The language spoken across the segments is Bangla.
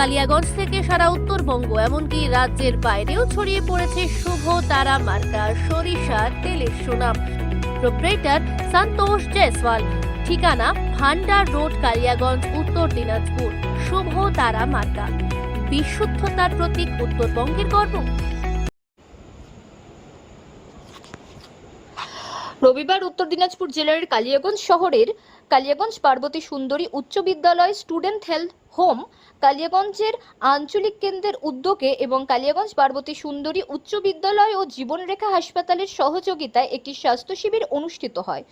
কালিয়াগঞ্জ থেকে সারা উত্তরবঙ্গ, এমনকি রাজ্যের বাইরেও ছড়িয়ে পড়েছে শুভ তারা মার্কা, সরিষা, তেলের সুনাম। প্রোপ্রেটার সন্তোষ জয়সওয়াল। ঠিকানা ভান্ডার রোড, কালিয়াগঞ্জ, উত্তর দিনাজপুর। শুভ তারা মার্কা। বিশুদ্ধতার প্রতীক উত্তরবঙ্গের গর্ব। রবিবার উত্তর দিনাজপুর জেলার কালিয়াগঞ্জ শহরের কালিয়াগঞ্জ পার্বতী সুন্দরী উচ্চ বিদ্যালয় স্টুডেন্ট হেলথ হোম কালিয়াগঞ্জের আঞ্চলিক কেন্দ্রের উদ্যোগে এবং কালিয়াগঞ্জ পার্বতী সুন্দরী উচ্চ বিদ্যালয় ও জীবনরেখা হাসপাতালের সহযোগিতায় একটি স্বাস্থ্য শিবির অনুষ্ঠিত হয়।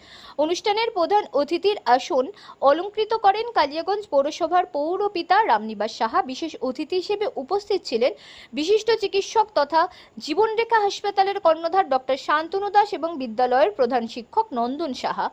অনুষ্ঠানের প্রধান অতিথির আসন অলঙ্কৃত করেন কালিয়াগঞ্জ পৌরসভার পৌরপিতা রামনিবাস সাহা। বিশেষ অতিথি হিসেবে উপস্থিত ছিলেন বিশিষ্ট চিকিৎসক তথা জীবনরেখা হাসপাতালের কর্ণধার ডক্টর শান্তনু দাস এবং বিদ্যালয়ের প্রধান শিক্ষক নন্দন সাহা।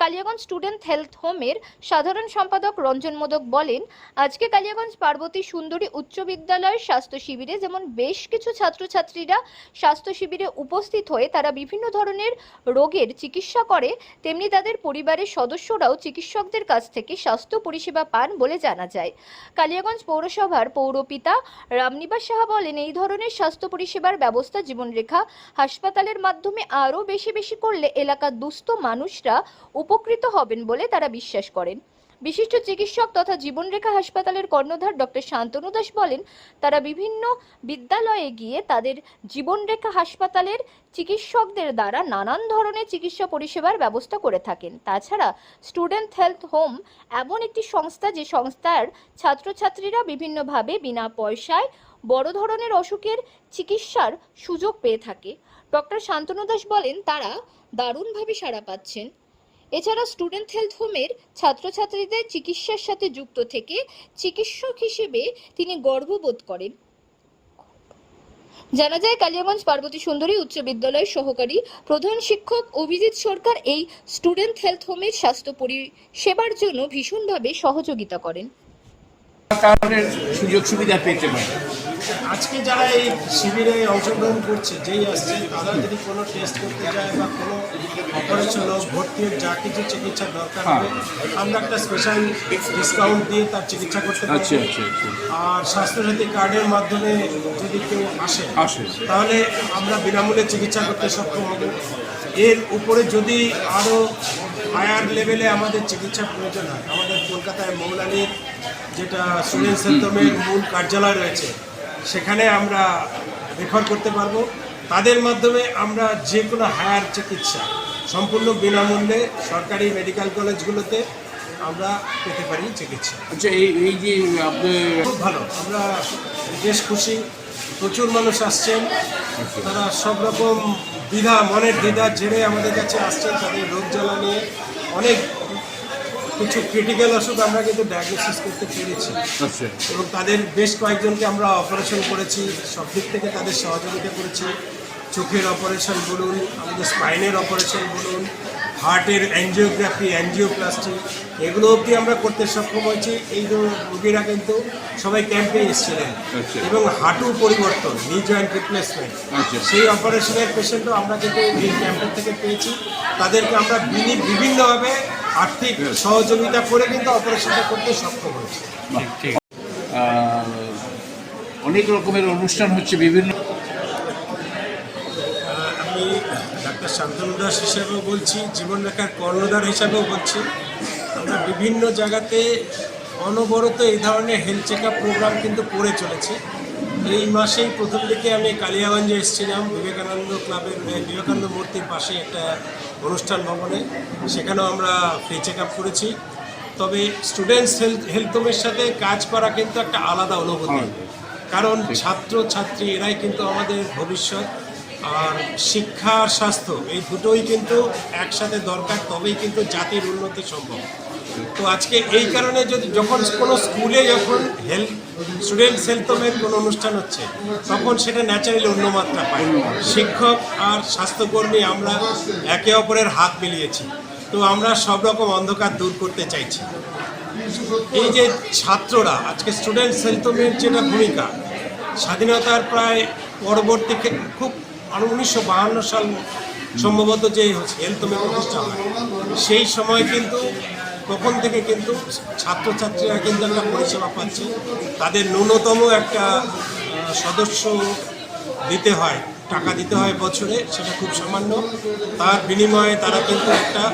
কালিয়াগঞ্জ স্টুডেন্ট হেলথ হোমের সাধারণ সম্পাদক রঞ্জন মোদক বলেন, আজকে কালিয়াগঞ্জ পার্বতী সুন্দরী উচ্চ বিদ্যালয়ের স্বাস্থ্য শিবিরে যেমন বেশ কিছু ছাত্রছাত্রীরা স্বাস্থ্য শিবিরে উপস্থিত হয়ে তারা বিভিন্ন ধরনের রোগের চিকিৎসা করে, তেমনি তাদের পরিবারের সদস্যরাও চিকিৎসকদের কাছ থেকে স্বাস্থ্য পরিষেবা পান বলে জানা যায়। কালিয়াগঞ্জ পৌরসভার পৌরপিতা রামনিবাস সাহা বলেন, এই ধরনের স্বাস্থ্য পরিষেবার ব্যবস্থা জীবনরেখা হাসপাতালের মাধ্যমে আরও বেশি বেশি করলে এলাকার দুস্থ মানুষরা উপকৃত হবেন বলে তারা বিশ্বাস করেন। বিশিষ্ট চিকিৎসক তথা জীবনরেখা হাসপাতালের কর্ণধার ডক্টর শান্তনু দাস বলেন, তারা বিভিন্ন বিদ্যালয়ে গিয়ে তাদের জীবনরেখা হাসপাতালের চিকিৎসকদের দ্বারা নানান ধরনের চিকিৎসা পরিষেবার ব্যবস্থা করে থাকেন। তাছাড়া স্টুডেন্ট হেলথ হোম এমন একটি সংস্থা, যে সংস্থার ছাত্রছাত্রীরা বিভিন্নভাবে বিনা পয়সায় বড় ধরনের অসুখের চিকিৎসার সুযোগ পেয়ে থাকে। ডক্টর শান্তনু দাস বলেন, তারা দারুণভাবে সাড়া পাচ্ছেন। এছাড়া স্টুডেন্ট হেলথ হোমের ছাত্রছাত্রীদের চিকিৎসার সাথে যুক্ত থেকে চিকিৎসক হিসেবে তিনি গর্ববোধ করেন। জানা যায়, কালিয়াগঞ্জ পার্বতী সুন্দরী উচ্চ বিদ্যালয়ের সহকারী প্রধান শিক্ষক অভিজিৎ সরকার এই স্টুডেন্ট হেলথ হোমের স্বাস্থ্য পরিষেবার জন্য ভীষণভাবে সহযোগিতা করেন। সুযোগ সুবিধা পেতে পারে। আজকে যারা এই শিবিরে অংশগ্রহণ করছে যেই আসছে তারা যদি কোনো টেস্ট করতে যায় বা কোনো অপারেশন হোক ভর্তি হোক যা কিছু চিকিৎসা দরকার হবে আমরা একটা স্পেশাল ডিসকাউন্ট দিয়ে তার চিকিৎসা করতে আচ্ছা পারব আচ্ছা আচ্ছা। আর স্বাস্থ্যসাথী কার্ডের মাধ্যমে যদি কেউ আসে। তাহলে আমরা বিনামূল্যে চিকিৎসা করতে সক্ষম হব। এর উপরে যদি আরও হায়ার লেভেলে আমাদের চিকিৎসা প্রয়োজন হয় আমাদের কলকাতায় মৌলানির যেটা সুরেন সেন্তমের মূল কার্যালয় রয়েছে সেখানে আমরা রেফার করতে পারব। তাদের মাধ্যমে আমরা যে কোনো হায়ার চিকিৎসা সম্পূর্ণ বিনামূল্যে সরকারি মেডিকেল কলেজগুলোতে আমরা পেতে পারি চিকিৎসা। আচ্ছা এই এই যে আপনার খুব ভালো। আমরা বেশ খুশি। প্রচুর মানুষ আসছেন। তারা সব রকম দ্বিধা মনের দ্বিধা ঝেড়ে আমাদের কাছে আসছেন তাদের রোগ জ্বালা নিয়ে। অনেক কিছু ক্রিটিক্যাল অসুখ আমরা কিন্তু ডায়াগনোসিস করতে পেরেছি। আচ্ছা। এবং তাদের বেশ কয়েকজনকে আমরা অপারেশন করেছি সব দিক থেকে তাদের সহযোগিতা করেছি। চোখের অপারেশন বলুন আমাদের স্পাইনের অপারেশন বলুন হার্টের অ্যাঞ্জিওগ্রাফি অ্যাঞ্জিওপ্লাস্টি এগুলো অবধি আমরা করতে সক্ষম হয়েছি। এই রোগীরা কিন্তু সবাই ক্যাম্পে এসেছিলেন। আচ্ছা। এবং হাঁটু পরিবর্তন নি জয়েন্ট রিপ্লেসমেন্ট। সেই অপারেশনের পেশেন্টও আমরা কিন্তু এই ক্যাম্পের থেকে পেয়েছি। তাদেরকে আমরা বিভিন্নভাবে আর্থিক সহযোগিতা করে কিন্তু অপারেশনটা করতে সক্ষম হয়েছি। অনেক রকমের অনুষ্ঠান হচ্ছে বিভিন্ন আমি ডাক্তার শান্তনু দাস হিসাবেও বলছি জীবনরেখার কর্ণধার হিসাবেও বলছি। আমরা বিভিন্ন জায়গাতে অনবরত এই ধরনের হেলথ চেক আপ প্রোগ্রাম কিন্তু করে চলেছে। এই মাসেই প্রথম দিকে আমি কালিয়াগঞ্জে এসেছিলাম বিবেকানন্দ ক্লাবের বিবেকানন্দ মূর্তির পাশে একটা অনুষ্ঠান ভবনে। সেখানেও আমরা ফ্রি চেক আপ করেছি। তবে স্টুডেন্টস হেলথ হেলথ হোমের সাথে কাজ করা কিন্তু একটা আলাদা অনুভূতি। কারণ ছাত্র ছাত্রী এরাই কিন্তু আমাদের ভবিষ্যৎ। আর শিক্ষা আর স্বাস্থ্য, এই দুটোই কিন্তু একসাথে দরকার, তবেই কিন্তু জাতির উন্নতি সম্ভব। তো আজকে এই কারণে যদি যখন কোনো স্কুলে যখন হেলথ স্টুডেন্টস হেলথমের কোনো অনুষ্ঠান হচ্ছে, তখন সেটা ন্যাচারালি অন্য মাত্রা পায়। শিক্ষক আর স্বাস্থ্যকর্মী আমরা একে অপরের হাত মিলিয়েছি। তো আমরা সব রকম অন্ধকার দূর করতে চাইছি। এই যে ছাত্ররা, আজকে স্টুডেন্ট হেলথমের যেটা ভূমিকা, স্বাধীনতার প্রায় পরবর্তী খুব আরও উনিশশো সাল সম্ভবত যে হেলথমের প্রতিষ্ঠা হয়, সেই সময় কিন্তু তখন থেকে কিন্তু ছাত্রছাত্রীরা কিন্তু একটা পরিষেবা পাচ্ছে। তাদের ন্যূনতম একটা সদস্য দিতে হয়, টাকা দিতে হয় বছরে, সেটা খুব সামান্য। তার বিনিময়ে তারা কিন্তু একটা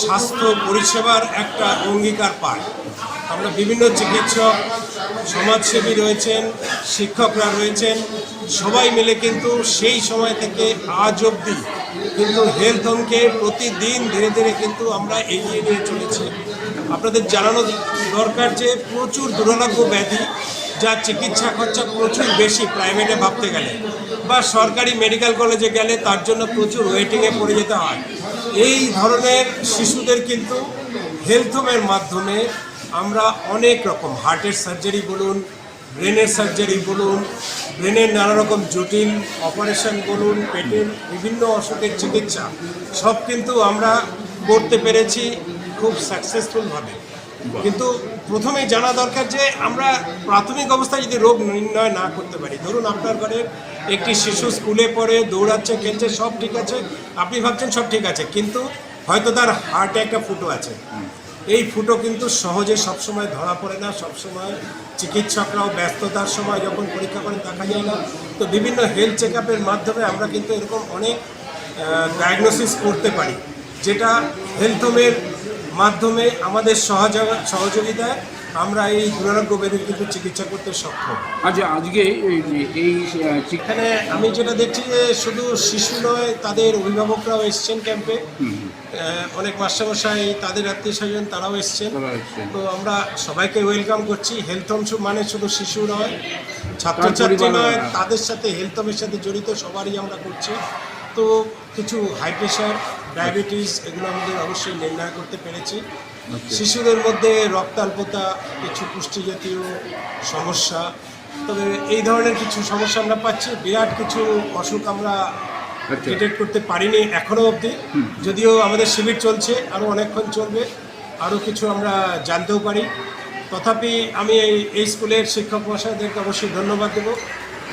স্বাস্থ্য পরিষেবার একটা অঙ্গীকার পায়। আমরা বিভিন্ন চিকিৎসক, সমাজসেবী রয়েছেন, শিক্ষকরা রয়েছেন সবাই মিলে কিন্তু সেই সময় থেকে আজ অবধি কিন্তু হেলথ হোমকে প্রতিদিন ধীরে ধীরে কিন্তু আমরা এগিয়ে নিয়ে চলেছি। আপনাদের জানানো দরকার যে প্রচুর দুরারোগ্য ব্যাধি যার চিকিৎসা খরচা প্রচুর বেশি প্রাইভেটে ভাবতে গেলে বা সরকারি মেডিকেল কলেজে গেলে তার জন্য প্রচুর ওয়েটিংয়ে পড়ে যেতে হয়। এই ধরনের শিশুদের কিন্তু হেলথ হোমের মাধ্যমে আমরা অনেক রকম হার্টের সার্জারি বলুন ব্রেনের সার্জারি বলুন, ব্রেনের নানা রকম জটিল অপারেশন বলুন, পেটের বিভিন্ন অসুখের চিকিৎসা, সব কিন্তু আমরা করতে পেরেছি খুব সাকসেসফুলভাবে কিন্তু প্রথমেই জানা দরকার যে আমরা প্রাথমিক অবস্থায় যদি রোগ নির্ণয় না করতে পারি, ধরুন আপনার ঘরের একটি শিশু স্কুলে পড়ে, দৌড়াচ্ছে, খেলছে, সব ঠিক আছে, আপনি ভাবছেন সব ঠিক আছে, কিন্তু হয়তো তার হার্টে একটা ফুটো আছে। এই ফুটো কিন্তু সহজে সবসময় ধরা পড়ে না সবসময় চিকিৎসকরাও ব্যস্ততার সময় যখন পরীক্ষা করেন দেখা যায় না। তো বিভিন্ন হেলথ চেক আপের মাধ্যমে আমরা কিন্তু এরকম অনেক ডায়াগনোসিস করতে পারি যেটা হেলথ হোমের মাধ্যমে আমাদের সহযোগ- সহযোগিতায় আমরা এই দুরারোগ্য ব্যাধির কিন্তু চিকিৎসা করতে সক্ষম। আচ্ছা আজকে এই এখানে আমি যেটা দেখছি যে শুধু শিশু নয় তাদের অভিভাবকরাও এসছেন ক্যাম্পে অনেক মাস্টারমশাই তাদের আত্মীয় স্বজন তারাও এসছেন। তো আমরা সবাইকে ওয়েলকাম করছি। হেলথ হোম শু- মানে শুধু শিশু নয় ছাত্রছাত্রী নয়। তাদের সাথে হেলথ হোমের সাথে জড়িত সবারই আমরা করছি। তো কিছু হাই প্রেশার ডায়াবেটিস এগুলো আমাদের অবশ্যই নির্ণয় করতে পেরেছি। শিশুদের মধ্যে রক্তাল্পতা কিছু পুষ্টি জাতীয় সমস্যা তবে এই ধরনের কিছু সমস্যা আমরা পাচ্ছি। বিরাট কিছু অসুখ আমরা। ডিটেক্ট করতে পারিনি এখনও অবধি। যদিও আমাদের শিবির চলছে আরও অনেকক্ষণ চলবে আরও কিছু আমরা জানতেও পারি। তথাপি আমি এই এই স্কুলের শিক্ষক মহাশয়দেরকে অবশ্যই ধন্যবাদ দেবো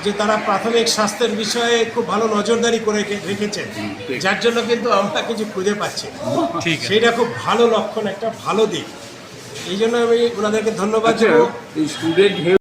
যে তারা প্রাথমিক স্বাস্থ্যের বিষয়ে খুব ভালো নজরদারি করে রেখে- রেখেছেন যার জন্য কিন্তু আমরা কিছু খুঁজে পাচ্ছি। সেটা খুব ভালো লক্ষণ একটা ভালো দিক। এই জন্য আমি ওনাদেরকে ধন্যবাদ আচ্ছা দেবো স্টুডেন্ট